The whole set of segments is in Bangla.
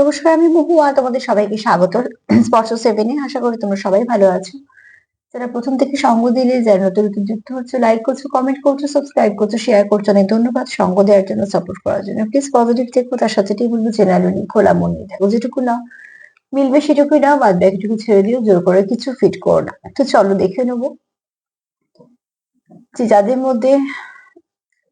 নমস্কার, আমি মহুয়া তোমাদের সবাইকে স্বাগত। স্পর্শ সেভেনে আশা করি তোমরা সবাই ভালো আছো। যারা প্রথম থেকে সঙ্গ দিলে, যারা নতুন নতুন যুক্ত হচ্ছে লাইক করছ কমেন্ট করছ সাবস্ক্রাইব করছ শেয়ার করছ, অনেক ধন্যবাদ সঙ্গ দেওয়ার জন্য সাপোর্ট করার জন্য। প্লিজ পজিটিভ থেকো তার সাথে বলব জেনারেলি খোলা মন নিয়ে থাকো যেটুকু নাও। মিলবে সেটুকুই নাও, বাদ বাকিটুকু ছেড়ে দিও, জোর করে কিছু ফিট করো না। তো চলো দেখে নেব। যে যাদের মধ্যে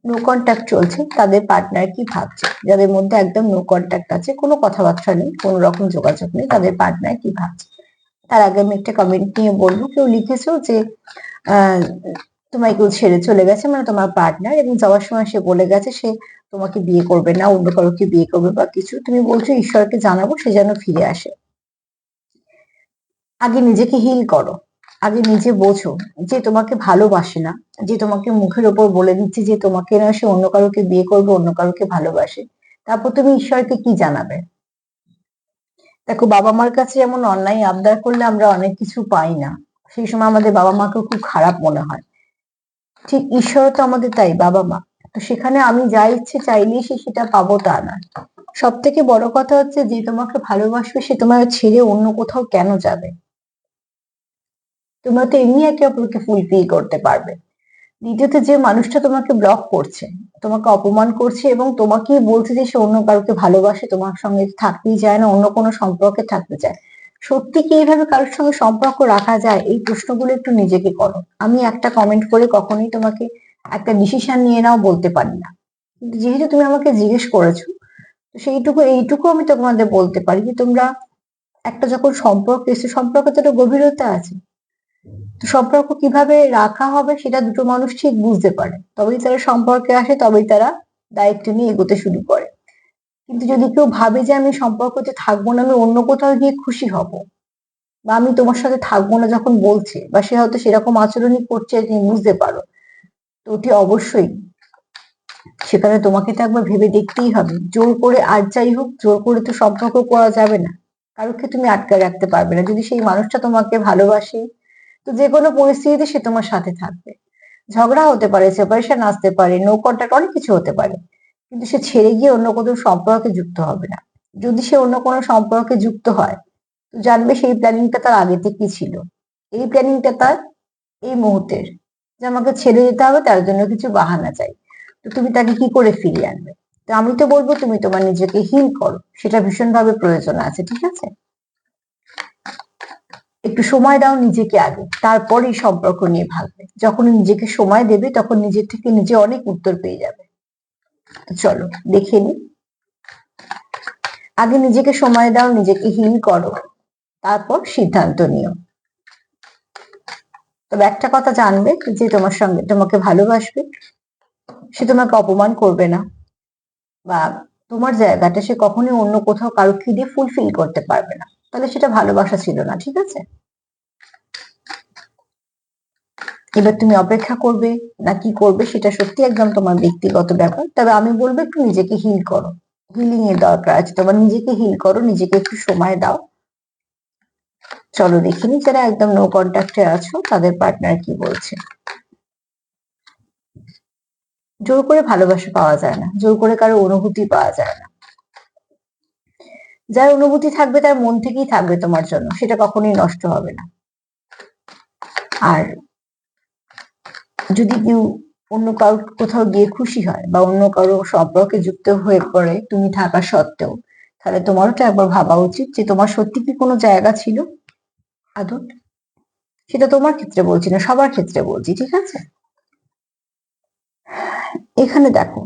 নো কন্ট্যাক্ট চলছে, তাদের পার্টনার কি ভাবছে? যাদের মধ্যে একদম নো কন্ট্যাক্ট আছে, কোনো কথাবার্তা নেই, কোনো রকম যোগাযোগ নেই, তাদের পার্টনার কি ভাবছে? তার আগে আমি একটা কমেন্ট নিয়ে বলব, কেউ লিখেছো যে তোমায় কেউ ছেড়ে চলে গেছে মানে তোমার পার্টনার এবং যাওয়ার সময় সে বলে গেছে সে তোমাকে বিয়ে করবে না, অন্য কারোকে বিয়ে করবে বা কিছু, তুমি বলছো ঈশ্বরকে জানাব সে যেন ফিরে আসে। আগে নিজেকে হিল করো। আগে নিজে বোঝো যে তোমাকে ভালোবাসে না, যে তোমাকে মুখের ওপর বলে দিচ্ছে যে তোমাকে না সে অন্য কারোকে বিয়ে করবে, অন্য কারোকে ভালোবাসে। তারপর তুমি ঈশ্বরকে কি জানাবে? দেখো, বাবা মার কাছে যেমন অন্যায় আবদার করলে আমরা অনেক কিছু পাই না, সেই সময় আমাদের বাবা মাকে খুব খারাপ মনে হয়। ঠিক ঈশ্বর তো আমাদের তাই, বাবা মা। তো সেখানে আমি যা ইচ্ছে চাইলে সে সেটা পাবো তা না। সব থেকে বড় কথা হচ্ছে যে তোমাকে ভালোবাসবে সে তোমার ছেড়ে অন্য কোথাও কেন যাবে? তোমরা তো এমনি একে অপরকে ফুলফিল করতে পারবে। দ্বিতীয়ত, যে মানুষটা তোমাকে ব্লক করছে, তোমাকে অপমান করছে এবং তোমাকেই বলছে যে সে অন্য কারোকে ভালোবাসে, তোমার সঙ্গে থাকতেই চায় না, অন্য কোনো সম্পর্কে থাকতে চায়। সত্যি কি এইভাবে কারোর সঙ্গে সম্পর্ক রাখা যায়? এই প্রশ্নগুলো একটু নিজেকে করো। আমি একটা কমেন্ট করে কখনোই তোমাকে একটা ডিসিশন নিয়ে নাও বলতে পারি না। যেহেতু তুমি আমাকে জিজ্ঞেস করেছ, তো সেইটুকু, এইটুকু আমি তোমাদের বলতে পারি যে তোমরা একটা যখন সম্পর্ক এসে সম্পর্কে তো একটা গভীরতা আছে সম্পর্ক কীভাবে রাখা হবে সেটা দুটো মানুষ ঠিক বুঝতে পারে। তবেই তারা সম্পর্কে আসে, তবেই তারা দায়িত্ব নিয়ে এগোতে শুরু করে। কিন্তু যদি কেউ ভাবে যে আমি সম্পর্কতে থাকব না, আমি অন্য কোথাও গিয়ে খুশি হব, বা আমি তোমার সাথে থাকব না যখন বলছে, বা সে হয়তো সেরকম আচরণই করছে তুমি বুঝতে পারো, তো ওটি অবশ্যই সেখানে তোমাকে তো একবার ভেবে দেখতেই হবে। জোর করে আর যাই হোক, জোর করে তো সম্পর্ক করা যাবে না। কারোকে তুমি আটকে রাখতে পারবে না। যদি সেই মানুষটা তোমাকে ভালোবাসে তো যে কোনো পরিস্থিতিতে সে তোমার সাথে থাকবে। ঝগড়া হতে পারে সেপারেশন আসতে পারে নো কন্ট্যাক্ট অনেক কিছু হতে পারে। কিন্তু সে ছেড়ে গিয়ে অন্য কোনো সম্পর্কে যুক্ত হবে না। যদি সে অন্য কোনো সম্পর্কে যুক্ত হয়, তো জানবে সেই প্ল্যানিংটা তার আগে থেকেই ছিল। এই প্ল্যানিংটা তার এই মুহূর্তের যে আমাকে ছেড়ে যেতে হবে, তার জন্য কিছু বাহানা চাই। তো তুমি তাকে কি করে ফিরিয়ে আনবে? তো আমি তো বলব, তুমি তোমার নিজেকে হিল করো। সেটা ভীষণভাবে প্রয়োজন আছে, ঠিক আছে? একটু সময় দাও নিজেকে আগে তারপরেই সম্পর্ক নিয়ে ভাববে। যখন নিজেকে সময় দেবে, তখন নিজের থেকে নিজে অনেক উত্তর পেয়ে যাবে। চলো, দেখে নি। আগে নিজেকে সময় দাও, নিজেকে হিল করো, তারপর সিদ্ধান্ত নিও। তবে একটা কথা জানবে যে তোমার সঙ্গে, তোমাকে ভালোবাসবে, সে তোমাকে অপমান করবে না বা তোমার জায়গাটা সে কখনোই অন্য কোথাও কারোকে দিয়ে ফুলফিল করতে পারবে না। তাহলে সেটা ভালোবাসা ছিল না, ঠিক আছে? এবার তুমি অপেক্ষা করবে না কি করবে সেটা সত্যি একদম তোমার ব্যক্তিগত ব্যাপার। তবে আমি বলব একটু নিজেকে হিল করো। হিলিং এর দরকার আছে। তোমার নিজেকে হিল করো, নিজেকে একটু সময় দাও। চলো দেখিনি যারা একদম নো কন্ট্যাক্টে আছো, তাদের পার্টনার কি বলছে। জোর করে ভালোবাসা পাওয়া যায় না, জোর করে কারও অনুভূতি পাওয়া যায় না। যার অনুভূতি থাকবে তার মন থেকেই থাকবে তোমার জন্য, সেটা কখনোই নষ্ট হবে না। আর যদি কেউ অন্য কারও কোথাও গিয়ে খুশি হয় বা অন্য কারও সম্পর্কে যুক্ত হয়ে পড়ে, তুমি থাকা সত্ত্বেও, তাহলে তোমারও তো একবার ভাবা উচিত যে তোমার সত্যি কি কোনো জায়গা ছিল? আদৌ সেটা তোমার ক্ষেত্রে বলছি না, সবার ক্ষেত্রে বলছি, ঠিক আছে? এখানে দেখো।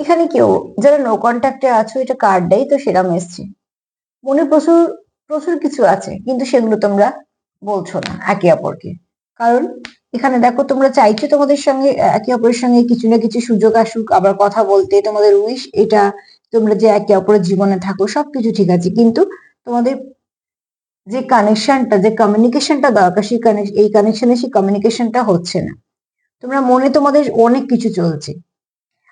এখানে কেউ যারা নো কন্ট্যাক্টে আছো, এটা কার্ডটাই তো সেরাম এসছে। মনে প্রচুর প্রচুর কিছু আছে, কিন্তু সেগুলো তোমরা বলছো না, একে অপরকে। কারণ এখানে দেখো, তোমরা চাইছো তোমাদের সঙ্গে একে অপরের সঙ্গে কিছু না কিছু সুযোগ আসুক, আবার কথা বলতে তোমাদের উইশ এটা তোমরা যে একে অপরের জীবনে থাকো, সবকিছু ঠিক আছে। কিন্তু তোমাদের যে কানেকশনটা যে কমিউনিকেশনটা দরকার, সেই এই কানেকশনে সেই কমিউনিকেশনটা হচ্ছে না। তোমরা মনে তোমাদের অনেক কিছু চলছে।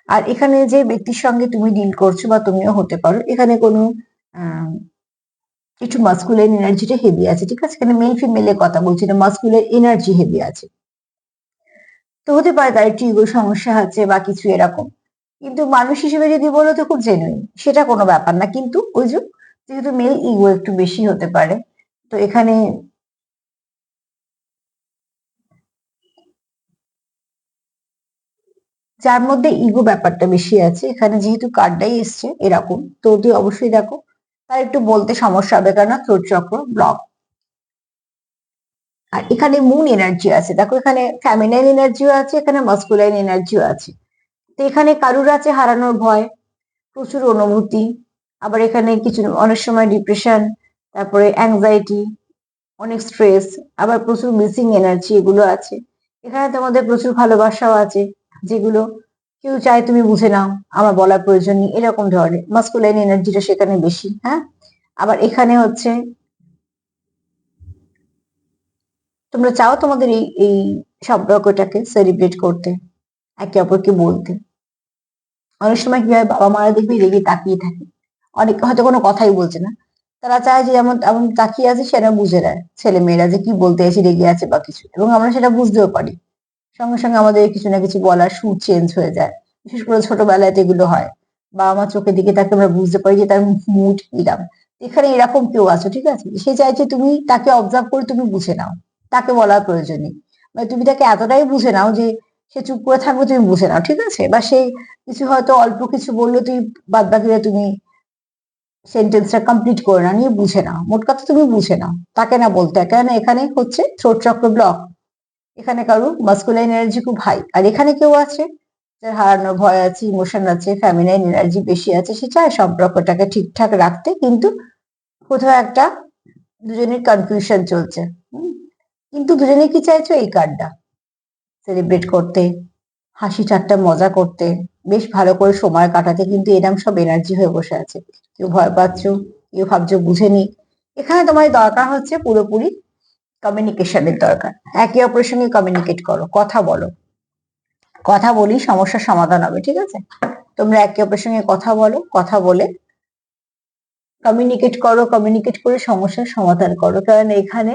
আর এখানে যে ব্যক্তির সঙ্গে তুমি ডিল করছ বা তুমিও হতে পারো, এখানে কোনো একটু মাস্কুলের এনার্জিটা হেভি আছে, ঠিক আছে? এখানে মেল ফিমেলের কথা বলছি না মাস্কুলের এনার্জি হেভি আছে। তো হতে পারে তার একটু ইগো সমস্যা আছে বা কিছু এরকম। কিন্তু মানুষ হিসেবে যদি বলো তো খুব জেনুইন সেটা কোনো ব্যাপার না। কিন্তু ওই যে, যেহেতু মেল ইগো একটু বেশি হতে পারে তো এখানে যার মধ্যে ইগো ব্যাপারটা বেশি আছে, এখানে যেহেতু কার্ডটাই এসছে, এরকম। তো তুই অবশ্যই দেখো, তার একটু বলতে সমস্যা হবে কেন থ্রোট চক্র ব্লক আর এখানে মুন এনার্জি আছে, দেখো এখানে ফ্যামিনাইন এনার্জিও আছে, এখানে মাস্কুলাইন এনার্জিও আছে। তো এখানে কারুর আছে হারানোর ভয়, প্রচুর অনুভূতি, আবার এখানে কিছু অনেক সময় ডিপ্রেশন তারপরে অ্যাংজাইটি অনেক স্ট্রেস আবার প্রচুর মিসিং এনার্জি এগুলো আছে। এখানে তোমাদের প্রচুর ভালোবাসাও আছে, যেগুলো কেউ চায় তুমি বুঝে নাও, আমার বলার প্রয়োজন নেই, এরকম ধরনের। মাস্কুলাইন এনার্জিটা সেখানে বেশি হ্যাঁ? আবার এখানে হচ্ছে, তোমরা চাও তোমাদের এই এই সম্পর্কটাকে সেলিব্রেট করতে, একে অপরকে বলতে। অনেক সময় কি হয় বাবা মারা দেখবি রেগে তাকিয়ে থাকে। অনেক, হয়তো কোনো কথাই বলছে না। তারা চায় যে যেমন, এমন তাকিয়ে আছে, সেটা বুঝে নেয়। ছেলে মেয়েরা যে কি বলতে আছে রেগে আছে বা কিছু। এবং আমরা সেটা বুঝতেও পারি। সঙ্গে সঙ্গে আমাদের কিছু না কিছু বলার সুর চেঞ্জ হয়ে যায়। বিশেষ করে ছোটবেলায় এগুলো হয়। বা আমার চোখের দিকে তাকে আমরা বুঝতে পারি যে তার মুড কিরাম। এখানে এরকম কেউ আছো, ঠিক আছে? সে চাইছে তুমি তাকে অবজার্ভ করে তুমি বুঝে নাও। তাকে বলার প্রয়োজন নেই। মানে তুমি তাকে এতটাই বুঝে নাও যে সে চুপ করে থাকবে, তুমি বুঝে নাও, ঠিক আছে? বা সে কিছু হয়তো অল্প কিছু বলল তুই বাদ বাকিরা তুমি সেন্টেন্সটা কমপ্লিট করে না, নিয়ে বুঝে না। মোট কথা তুমি বুঝে নাও। তাকে না বলতে কেন এখানে হচ্ছে থ্রোট চক্র ব্লক এখানে কারও মাস্কুলাইন এনার্জি খুব হাই আর এখানে কেউ আছে? যার হারানোর ভয় আছে ইমোশন আছে ফ্যামিনাইন এনার্জি বেশি আছে, সে চায় সম্পর্কটাকে ঠিকঠাক রাখতে, কিন্তু কোথাও একটা দুজনের কনফিউশন চলছে? কিন্তু দুজনে কি চাইছো? এই কার্ডটা সেলিব্রেট করতে, হাসি ঠাট্টা, মজা করতে। বেশ ভালো করে সময় কাটাতে কিন্তু এরম সব এনার্জি হয়ে বসে আছে। কেউ ভয় পাচ্ছ, কেউ ভাবছ বুঝেনি এখানে তোমার দরকার হচ্ছে পুরোপুরি কমিউনিকেশনের দরকার। একে অপরের সঙ্গে কমিউনিকেট করো, কথা বলো। কথা বলি, সমস্যার সমাধান হবে, ঠিক আছে? তোমরা একে অপরের সঙ্গে কথা বলো, কথা বলে কমিউনিকেট করো কমিউনিকেট করে সমস্যার সমাধান করো। কারণ এখানে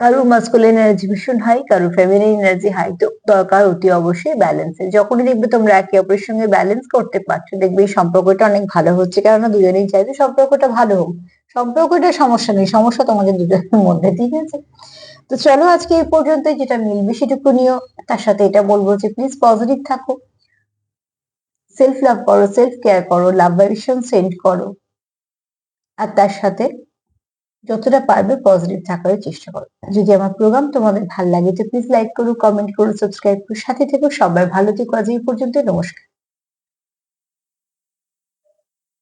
কারও মাস্কুলিন এনার্জি ভীষণ হাই কারও ফেমিনিন এনার্জি হাই তো দরকার অতি অবশ্যই ব্যালেন্সের যখনই দেখবে তোমরা একে অপরের সঙ্গে ব্যালেন্স করতে পারছ, দেখবে এই সম্পর্কটা অনেক ভালো হচ্ছে। কেননা দুজনেই চাইবে সম্পর্কটা ভালো হোক। সম্পর্কটা সমস্যা নেই, সমস্যা তোমাদের দুজনের মধ্যে, ঠিক আছে? তো চলো আজকে এই পর্যন্ত যেটা মিলবে সেটুকু নিও। তার সাথে এটা বলব যে প্লিজ পজিটিভ থাকো। সেলফ লাভ করো সেলফ কেয়ার করো লাভ ভাইব্রেশন সেন্ড করো। আর তার সাথে যতটা পারবে পজিটিভ থাকার চেষ্টা করো। যদি আমার প্রোগ্রাম তোমাদের ভালো লাগে তো প্লিজ লাইক করো কমেন্ট করো সাবস্ক্রাইব করো, সাথে থেকো, সবাই ভালো থেকো। আজ এই পর্যন্ত নমস্কার।